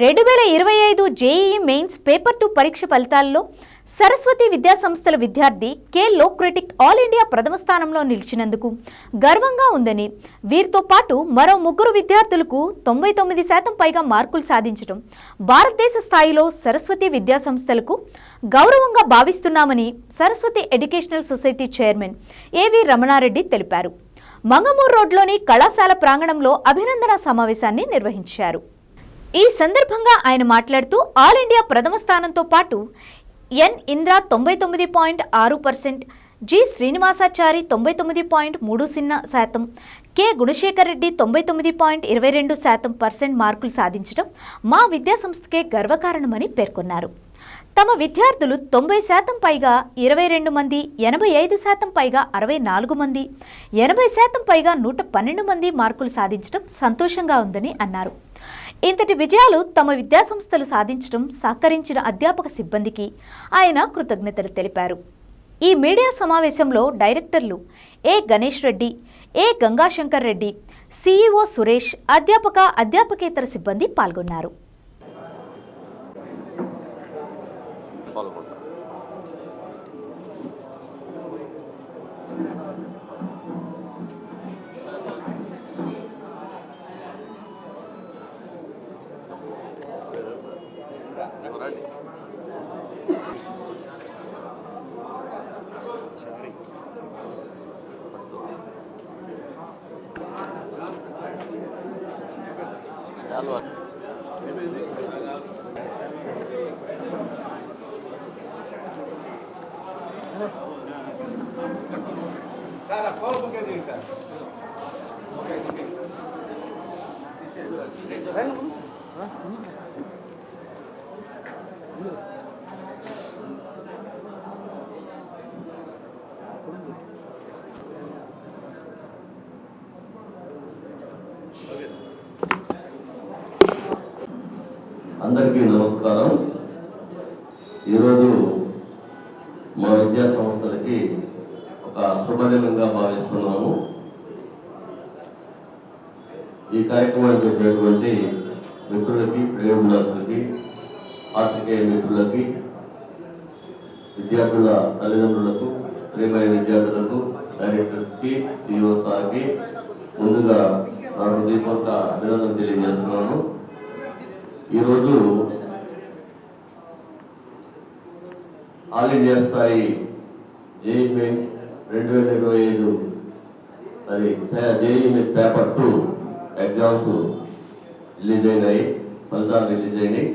రెండు వేల ఇరవై ఐదు జేఈఈ మెయిన్స్ పేపర్ టూ పరీక్ష ఫలితాల్లో సరస్వతి విద్యాసంస్థల విద్యార్థి కె లోక్రిటిక్ ఆల్ ఇండియా ప్రథమ స్థానంలో నిలిచినందుకు గర్వంగా ఉందని వీరితో పాటు మరో ముగ్గురు విద్యార్థులకు తొంభై తొమ్మిది శాతం పైగా మార్కులు సాధించడం భారతదేశ స్థాయిలో సరస్వతి విద్యాసంస్థలకు గౌరవంగా భావిస్తున్నామని Saraswati educational society chairman A V Ramana Reddy తెలిపారు. మంగమూరు రోడ్లోని కళాశాల ప్రాంగణంలో అభినందన సమావేశాన్ని నిర్వహించారు. ఈ సందర్భంగా ఆయన మాట్లాడుతూ ఆల్ ఇండియా ప్రథమ స్థానంతో పాటు ఎన్ ఇంద్ర తొంభై తొమ్మిది పాయింట్ ఆరు పర్సెంట్ జి శ్రీనివాసాచారి తొంభై తొమ్మిది పాయింట్ మూడు సున్నా శాతం కె గుణశేఖర్ రెడ్డి తొంభై తొమ్మిది పాయింట్ ఇరవై రెండు శాతం పర్సెంట్ మార్కులు సాధించడం మా విద్యాసంస్థకే గర్వకారణమని పేర్కొన్నారు. తమ విద్యార్థులు తొంభై శాతం పైగా ఇరవై రెండు మంది ఎనభై ఐదు శాతం పైగా అరవై నాలుగు మంది ఎనభై శాతం పైగా నూట పన్నెండు మంది మార్కులు సాధించడం సంతోషంగా ఉందని అన్నారు. ఇంతటి విజయాలు తమ విద్యాసంస్థలు సాధించడం సహకరించిన అధ్యాపక సిబ్బందికి ఆయన కృతజ్ఞతలు తెలిపారు. ఈ మీడియా సమావేశంలో డైరెక్టర్లు A Ganesh Reddy A Gangashankar Reddy CEO Suresh అధ్యాపక అధ్యాపకేతర సిబ్బంది పాల్గొన్నారు. Cara, qual o bocadinho, cara? Vai no. అందరికీ నమస్కారం. ఈరోజు మా విద్యా సంస్థలకి ఒక శుభదినంగా భావిస్తున్నాము. ఈ కార్యక్రమానికి వచ్చినటువంటి మిత్రులకి శ్రేయోభిలాసులకి పాత్రికేయ మిత్రులకి విద్యార్థుల తల్లిదండ్రులకు ప్రేమైన విద్యార్థులకు డైరెక్టర్స్కి సిఇఓ సార్కి ముందుగా నా హృదయపూర్వక అభినందన తెలియజేస్తున్నాను. ఈరోజు ఆల్ ఇండియా స్థాయి జేఈ మెయిన్స్ రెండు వేల ఇరవై ఐదు మరి JEE mains paper two exams release అయినాయి ఫలితాలు రిలీజ్ అయినాయి.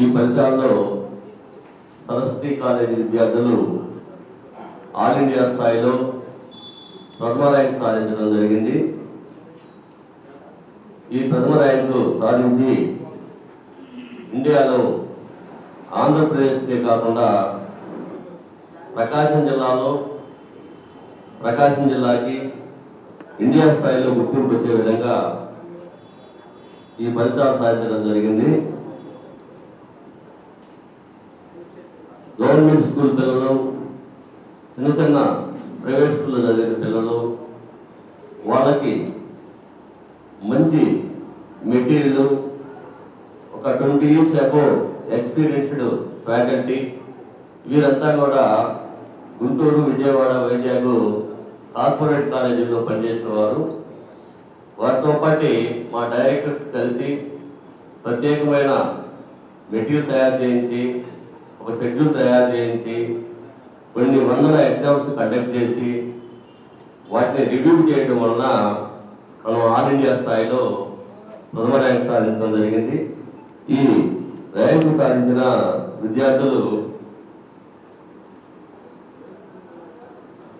ఈ ఫలితాల్లో సరస్వతి కాలేజీ విద్యార్థులు ఆల్ ఇండియా స్థాయిలో ప్రథమ ర్యాంక్ సాధించడం జరిగింది. ఈ ప్రథమ ర్యాంకు సాధించి ఇండియాలో ఆంధ్రప్రదేశ్కే కాకుండా ప్రకాశం జిల్లాలో ప్రకాశం జిల్లాకి ఇండియా స్థాయిలో గుర్తింపు వచ్చే విధంగా ఈ ఫలితాలు సాధించడం జరిగింది. గవర్నమెంట్ స్కూల్ పిల్లలు చిన్న చిన్న ప్రైవేట్ స్కూల్లో చదివిన పిల్లలు వాళ్ళకి మంచి మెటీరియల్ ఒక twenty years above experienced faculty వీరంతా కూడా గుంటూరు విజయవాడ వైజాగ్ కార్పొరేట్ కాలేజీల్లో పనిచేసిన వారు వారితో పాటు మా డైరెక్టర్స్ కలిసి ప్రత్యేకమైన మెటీరియల్ తయారు చేయించి ఒక షెడ్యూల్ తయారు చేయించి కొన్ని వందల ఎగ్జామ్స్ కండక్ట్ చేసి వాటిని రివ్యూ చేయడం వలన మనం ఆల్ ఇండియా స్థాయిలో ప్రథమ ర్యాంక్ సాధించడం జరిగింది. ఈ ర్యాంకు సాధించిన విద్యార్థులు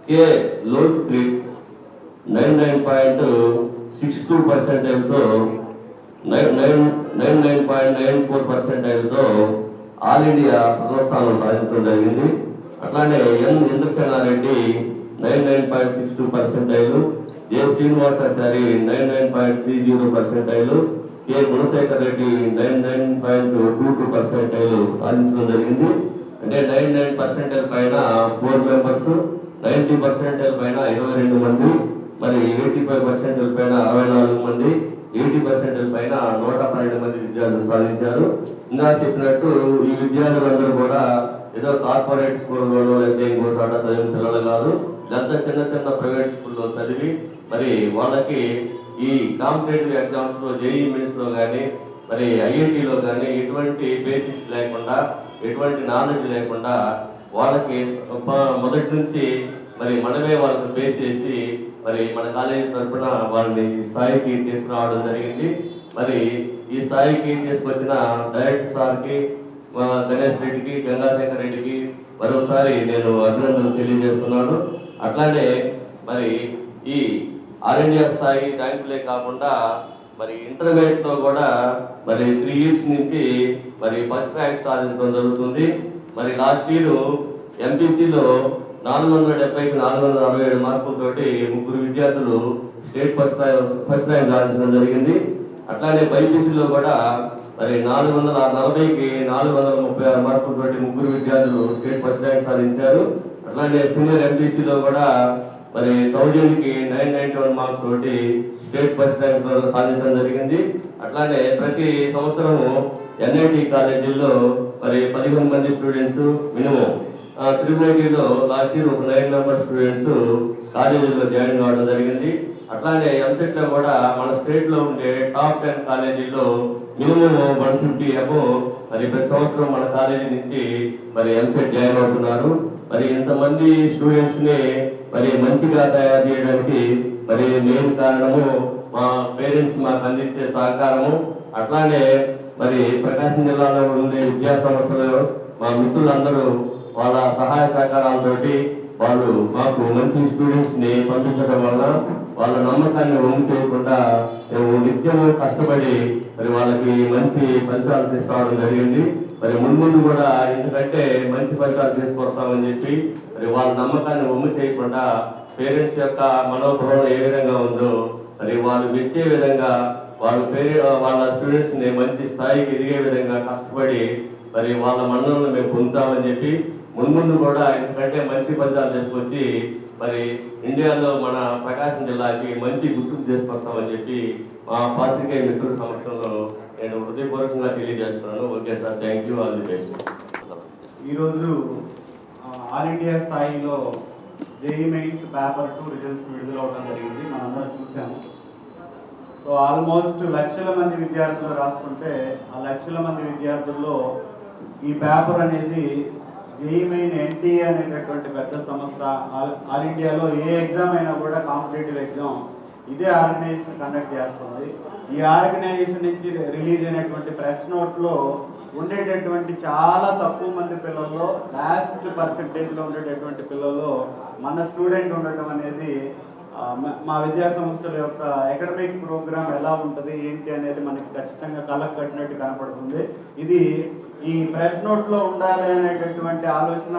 కే. లోత్ Crick nine nine point six two పర్సెంటేజ్తో nine nine nine nine point nine four పర్సెంటేజ్తో all India ప్రథమ స్థానం సాధించడం జరిగింది. అట్లానే N. Indrasenareddy nine nine point six two percentage A Srinivasachari nine nine point three zero percentile K Gunasekhar Reddy nine nine point two two percentile సాధించడం జరిగింది. అంటే nine nine percentile పైన four members ninety percentile పైన ఇరవై రెండు మంది మరి eighty five percentile పైన అరవై నాలుగు మంది ఎయిటీ పర్సెంటైల్ పైన నూట పన్నెండు మంది విద్యార్థులు సాధించారు. ఇంకా చెప్పినట్టు ఈ విద్యార్థులందరూ కూడా ఏదో కార్పొరేట్ స్కూల్లోనో లేకపోతే ఇంకో చోట చదివిన పిల్లలు కాదు. లేదా చిన్న చిన్న ప్రైవేట్ స్కూల్లో చదివి మరి వాళ్ళకి ఈ కాంపిటేటివ్ ఎగ్జామ్స్లో జేఈ మెయిన్స్లో కానీ మరి ఐఐటిలో కానీ ఎటువంటి బేసిక్స్ లేకుండా ఎటువంటి నాలెడ్జ్ లేకుండా వాళ్ళకి మొదటి నుంచి మరి మనమే వాళ్ళకి బేస్ చేసి మరి మన కాలేజీ తరఫున వాళ్ళని ఈ స్థాయికి తీసుకురావడం జరిగింది. మరి ఈ స్థాయికి తీసుకొచ్చిన డైరెక్టర్ సార్కి గణేష్ రెడ్డికి గంగాశేఖర్ రెడ్డికి మరోసారి నేను అభినందనలు తెలియజేస్తున్నాను. అట్లానే మరి ఈ ఆల్ ఇండియా స్థాయి ర్యాంకులే కాకుండా మరి ఇంటర్మీడియట్లో కూడా మరి త్రీ ఇయర్స్ నుంచి మరి ఫస్ట్ ర్యాంక్ సాధించడం జరుగుతుంది. మరి లాస్ట్ ఇయర్ ఎంపీసీలో నాలుగు వందల డెబ్బైకి నాలుగు వందల అరవై ఏడు మార్కులతోటి ముగ్గురు విద్యార్థులు స్టేట్ ఫస్ట్ ఫస్ట్ ర్యాంక్ సాధించడం జరిగింది. అట్లానే బైపీసీలో కూడా మరి నాలుగు వందల నలభైకి నాలుగు వందల ముప్పై ఆరు మార్కులతోటి ముగ్గురు విద్యార్థులు స్టేట్ ఫస్ట్ ర్యాంక్ సాధించారు. అలాగే సీనియర్ ఎంపీసీలో కూడా మరి థౌజండ్కి నైన్ నైన్టీ వన్ మార్క్స్ తోటి స్టేట్ ఫస్ట్ ర్యాంక్ సాధించడం జరిగింది. అట్లానే ప్రతి సంవత్సరము ఎన్ఐటి కాలేజీల్లో మరి పదిహేను మంది students minimum. Triple last year ఒక నైన్ మెంబర్ స్టూడెంట్స్ కాలేజీలో జాయిన్ కావడం జరిగింది. అట్లానే ఎంసెట్లో కూడా మన స్టేట్లో ఉండే టాప్ టెన్ కాలేజీల్లో మినిమం వన్ ఫిఫ్టీ అబో మరి ప్రతి సంవత్సరం మన కాలేజీ నుంచి మరి ఎంసెట్ జాయిన్ అవుతున్నారు. మరి ఇంతమంది స్టూడెంట్స్ని మరి మంచిగా తయారు చేయడానికి మరి మెయిన్ కారణము మా పేరెంట్స్ మాకు అందించే సహకారము. అట్లానే మరి ప్రకాశం జిల్లాలో ఉండే విద్యా సంస్థలు మా మిత్రులందరూ వాళ్ళ సహాయ సహకారాలతోటి వాళ్ళు మాకు మంచి స్టూడెంట్స్ని పంపించడం వల్ల వాళ్ళ నమ్మకాన్ని వమ్ము చేయకుండా మేము నిత్యము కష్టపడి మరి వాళ్ళకి మంచి ఫలితాలు తీసుకురావడం జరిగింది. మరి ముందు కూడా ఎందుకంటే మంచి ఫలితాలు తీసుకొస్తామని చెప్పి మరి వాళ్ళ నమ్మకాన్ని వమ్ము చేయకుండా పేరెంట్స్ యొక్క మనోభావం ఏ విధంగా ఉందో మరి వాళ్ళు మెచ్చే విధంగా వాళ్ళ పేరెంట్ వాళ్ళ స్టూడెంట్స్ని మంచి స్థాయికి ఎదిగే విధంగా కష్టపడి మరి వాళ్ళ మన్నలను మేము పొందుతామని చెప్పి మున్ముందు కూడా ఎందుకంటే మంచి ఫలితాలు తీసుకొచ్చి మరి ఇండియాలో మన ప్రకాశం జిల్లాకి మంచి గుర్తింపు తీసుకొస్తామని చెప్పి మా పాత్రికేయ మిత్రుల సమక్షంలో నేను హృదయపూర్వకంగా తెలియజేస్తున్నాను. Okay sir thank you all the best ఈరోజు ఆల్ ఇండియా స్థాయిలో JEE mains paper two results విడుదల అవడం జరిగింది. మనందరం చూసాము సో ఆల్మోస్ట్ లక్షల మంది విద్యార్థులు రాసుకుంటే ఆ లక్షల మంది విద్యార్థుల్లో ఈ పేపర్ అనేది జేఈ మెయిన్ ఎన్టీఏ అనేటటువంటి పెద్ద సంస్థ. ఆల్ ఆల్ ఇండియాలో ఏ ఎగ్జామ్ అయినా కూడా కాంపిటేటివ్ ఎగ్జామ్ ఇదే ఆర్గనైజేషన్ కండక్ట్ చేస్తుంది. ఈ ఆర్గనైజేషన్ నుంచి రిలీజ్ అయినటువంటి ప్రెస్ నోట్లో ఉండేటటువంటి చాలా తక్కువ మంది పిల్లల్లో లాస్ట్ పర్సంటేజ్లో ఉండేటటువంటి పిల్లల్లో మన స్టూడెంట్ ఉండటం అనేది మా విద్యా సంస్థల యొక్క అకాడమిక్ ప్రోగ్రామ్ ఎలా ఉంటుంది ఏంటి అనేది మనకి ఖచ్చితంగా కళ్ళకు కట్టినట్టు కనపడుతుంది. ఇది ఈ ప్రెస్ నోట్లో ఉండాలి అనేటటువంటి ఆలోచన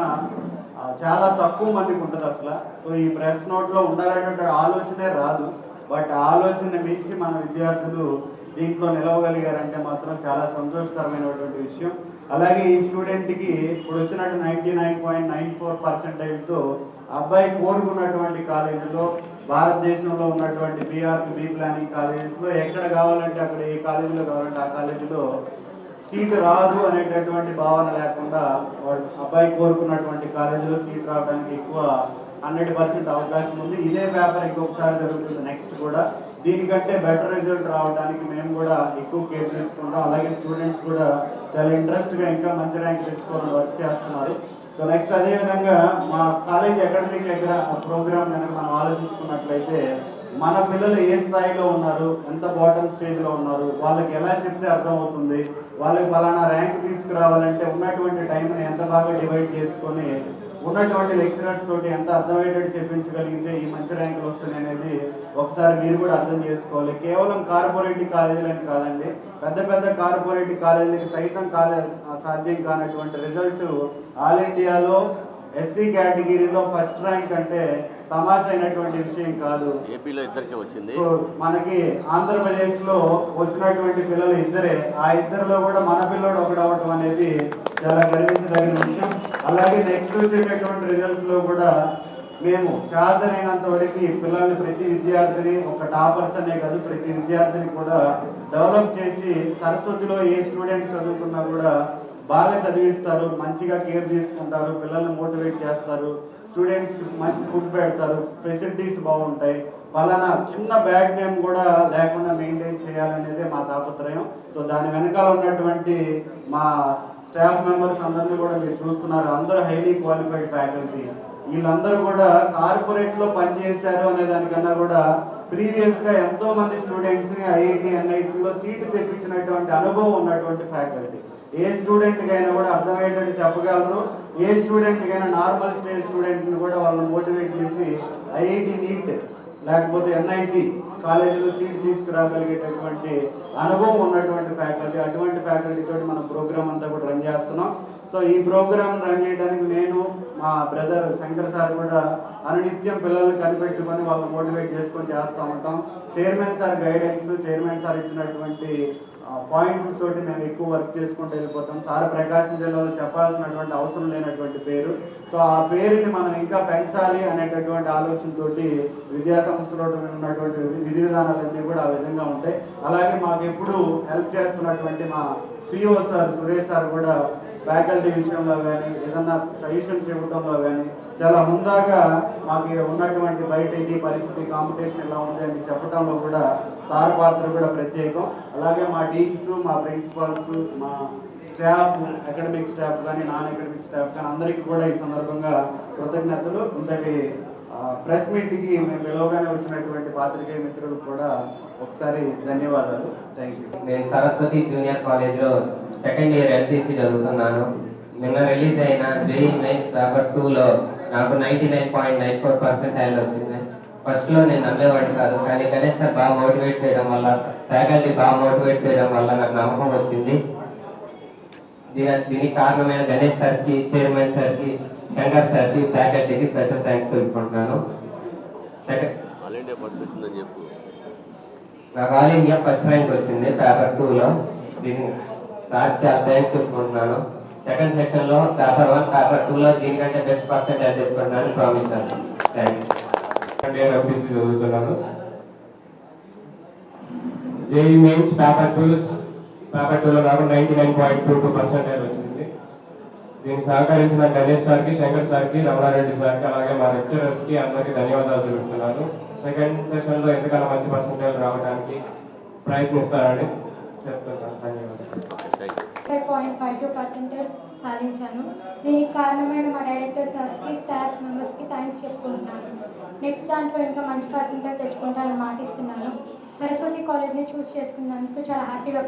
చాలా తక్కువ మందికి ఉంటుంది అసలు. సో ఈ ప్రెస్ నోట్లో ఉండాలనేటువంటి ఆలోచనే రాదు. వాటి ఆలోచన మించి మన విద్యార్థులు దీంట్లో నిలవగలిగారంటే మాత్రం చాలా సంతోషకరమైనటువంటి విషయం. అలాగే ఈ స్టూడెంట్కి ఇప్పుడు వచ్చినట్టు ninety nine point nine four పర్సెంటేజ్తో అబ్బాయి కోరుకున్నటువంటి కాలేజీలో భారతదేశంలో ఉన్నటువంటి బీఆర్కి బీ ప్లానింగ్ కాలేజెస్లో ఎక్కడ కావాలంటే అక్కడ ఏ కాలేజీలో కావాలంటే ఆ కాలేజీలో సీటు రాదు అనేటటువంటి భావన లేకుండా అబ్బాయి కోరుకున్నటువంటి కాలేజీలో సీట్ రావడానికి ఎక్కువ హండ్రెడ్ పర్సెంట్ అవకాశం ఉంది. ఇదే పేపర్ ఇంకొకసారి జరుగుతుంది నెక్స్ట్ కూడా. దీనికంటే బెటర్ రిజల్ట్ రావడానికి మేము కూడా ఎక్కువ కేర్ తీసుకుంటాం. అలాగే స్టూడెంట్స్ కూడా చాలా ఇంట్రెస్ట్గా ఇంకా మంచి ర్యాంక్ తెచ్చుకోవాలని వర్క్ చేస్తున్నారు. సో నెక్స్ట్ అదేవిధంగా మా కాలేజ్ అకాడమిక్ దగ్గర ప్రోగ్రామ్ కనుక మనం ఆలోచించుకున్నట్లయితే మన పిల్లలు ఏ స్థాయిలో ఉన్నారు? ఎంత బాటమ్ స్టేజ్లో ఉన్నారు? వాళ్ళకి ఎలా చెప్తే అర్థమవుతుంది వాళ్ళకి ఫలానా ర్యాంక్ తీసుకురావాలంటే ఉన్నటువంటి టైంని ఎంత బాగా డివైడ్ చేసుకొని ఉన్నటువంటి లెక్చరర్స్ తోటి ఎంత అర్థమయ్యేటట్టు చెప్పించగలిగితే ఈ మంచి ర్యాంకులు వస్తుంది అనేది ఒకసారి మీరు కూడా అర్థం చేసుకోవాలి. కేవలం కార్పొరేట్ కాలేజీలని కాదండి పెద్ద పెద్ద కార్పొరేట్ కాలేజీలకి సైతం కాలేజ్ సాధ్యం కానటువంటి రిజల్ట్ ఆల్ ఇండియాలో ఎస్సీ కేటగిరీలో ఫస్ట్ ర్యాంక్ అంటే తమాషా అయినటువంటి విషయం కాదు. ఏపీలో ఇద్దరికి వచ్చింది. మనకి ఆంధ్రప్రదేశ్లో వచ్చినటువంటి పిల్లలు ఇద్దరే. ఆ ఇద్దరిలో కూడా మన పిల్లడు ఒకడు అవటం అనేది చాలా గర్వించదగిన విషయం. అలాగే నెక్స్ట్ వచ్చేటటువంటి రిజల్ట్స్లో కూడా మేము చాదరైనంత వరకు పిల్లల్ని ప్రతి విద్యార్థిని ఒక టాపర్స్ అనే కాదు ప్రతి విద్యార్థిని కూడా డెవలప్ చేసి సరస్వతిలో ఏ స్టూడెంట్స్ చదువుకున్నా కూడా బాగా చదివిస్తారు మంచిగా కేర్ తీసుకుంటారు పిల్లల్ని మోటివేట్ చేస్తారు. స్టూడెంట్స్కి మంచి ఫుడ్ పెడతారు ఫెసిలిటీస్ బాగుంటాయి. పలానా చిన్న బ్యాడ్ నేమ్ కూడా లేకుండా మెయింటైన్ చేయాలనేదే మా తాపత్రయం. సో దాని వెనకాల ఉన్నటువంటి మా స్టాఫ్ మెంబర్స్ అందరినీ కూడా మీరు చూస్తున్నారు. అందరూ హైలీ క్వాలిఫైడ్ ఫ్యాకల్టీ వీళ్ళందరూ కూడా కార్పొరేట్లో పనిచేశారు అనే దానికన్నా కూడా ప్రీవియస్గా ఎంతోమంది ఎంతో మంది ఐఐటి ఎన్ఐటిలో సీటు తెప్పించినటువంటి అనుభవం ఉన్నటువంటి ఫ్యాకల్టీ ఏ స్టూడెంట్కి అయినా కూడా అర్థమయ్యేటట్టు చెప్పగలరు. ఏ స్టూడెంట్కైనా నార్మల్ స్టేజ్ స్టూడెంట్ని కూడా వాళ్ళని మోటివేట్ చేసి ఐఐటి నీట్ లేకపోతే ఎన్ఐటి కాలేజీలో సీట్ తీసుకురాగలిగేటటువంటి అనుభవం ఉన్నటువంటి ఫ్యాకల్టీ అటువంటి ఫ్యాకల్టీ తోటి మన ప్రోగ్రామ్ అంతా కూడా రన్ చేస్తున్నాం. సో ఈ ప్రోగ్రామ్ రన్ చేయడానికి నేను మా బ్రదర్ శంకర్ సార్ కూడా అనునిత్యం పిల్లల్ని కనిపెట్టుకొని వాళ్ళని మోటివేట్ చేసుకొని చేస్తూ ఉంటాం. Chairman sir guidance chairman sir ఇచ్చినటువంటి పాయింట్ తోటి మేము ఎక్కువ వర్క్ చేసుకుంటూ వెళ్ళిపోతాం. సార్ ప్రకాశం జిల్లాలో చెప్పాల్సినటువంటి అవసరం లేనటువంటి పేరు. సో ఆ పేరుని మనం ఇంకా పెంచాలి అనేటటువంటి ఆలోచనతోటి విద్యా సంస్థలో ఉన్నటువంటి విధి విధానాలన్నీ కూడా ఆ విధంగా ఉంటాయి. అలాగే మాకు ఎప్పుడు హెల్ప్ చేస్తున్నటువంటి మా సిఇఓ సార్ సురేష్ సార్ కూడా ఫ్యాకల్టీ విషయంలో కానీ ఏదన్నా సజెషన్స్ ఇవ్వడంలో కానీ చాలా హుందాగా మాకు ఉన్నటువంటి బయట ఇది పరిస్థితి కాంపిటీషన్ ఎలా ఉంది అని చెప్పడంలో కూడా సార్ పాత్ర కూడా ప్రత్యేకం. అలాగే మా టీమ్స్ మా ప్రిన్సిపాల్స్ మా స్టాఫ్ అకాడమిక్ స్టాఫ్ కానీ నాన్ అకాడమిక్ స్టాఫ్ కానీ అందరికీ కూడా ఈ సందర్భంగా కృతజ్ఞతలు. ఇంతటి ప్రెస్ మీట్కి మేము పిలవగానే వచ్చినటువంటి పాత్రికేయ మిత్రులకు కూడా ఒకసారి ధన్యవాదాలు. థ్యాంక్ యూ నేను సరస్వతి జూనియర్ కాలేజ్లో సెకండ్ ఇయర్ ఎల్టీసీ చదువుతున్నాను. నిన్న రిలీజ్ అయిన జేఈ మెయిన్స్ పేపర్ టూలో నాకు ninety nine point nine four percent వచ్చింది. ఫస్ట్లో నేను నమ్మేవాడిని కాదు కానీ గణేష్ సార్ బాగా మోటివేట్ చేయడం వల్ల ఫ్యాకల్టీ బాగా మోటివేట్ చేయడం వల్ల నాకు నమ్మకం వచ్చింది. దీని దీనికి కారణమైన గణేష్ సార్కి చైర్మన్ సార్కి శంకర్ సార్కి ఫ్యాకల్టీకి స్పెషల్ థ్యాంక్స్ తెలుపుకుంటున్నాను. నాకు ఆల్ ఇండియా ఫస్ట్ ర్యాంక్ వచ్చింది పేపర్ టూలో. దీని సాక్షాత్ థ్యాంక్స్ చెప్పుకుంటున్నాను. సెకండ్ సెక్షన్లో పేపర్ వన్ పేపర్ టూలో దీనికంటే బెస్ట్ పర్సెంటేజ్ తెచ్చుకుంటున్నాను ప్రామిస్ థ్యాంక్స్ నేను చదువుతున్నాను. JEE Mains paper two paper టూలో నాకు ninety nine point two two percentage వచ్చింది. దీనికి సహకరించిన గణేష్ సార్కి శంకర్ సార్కి రమణారెడ్డి సార్కి అలాగే మా లెక్చరర్స్కి అందరికీ ధన్యవాదాలు తెలుపుతున్నాను. సెకండ్ సెషన్లో ఎంతకన్నా మంచి పర్సెంటేజ్ రావడానికి ప్రయత్నిస్తారని five point five two percentage సాధించాను. దీనికి కారణమైన మా డైరెక్టర్ సార్స్కి స్టాఫ్ మెంబర్స్కి థ్యాంక్స్ చెప్పుకుంటున్నాను. నెక్స్ట్ దాంట్లో ఇంకా మంచి పర్సెంటేజ్ తెచ్చుకుంటానని మాటిస్తున్నాను. సరస్వతి కాలేజ్ని చూస్ చేసుకున్నందుకు చాలా హ్యాపీగా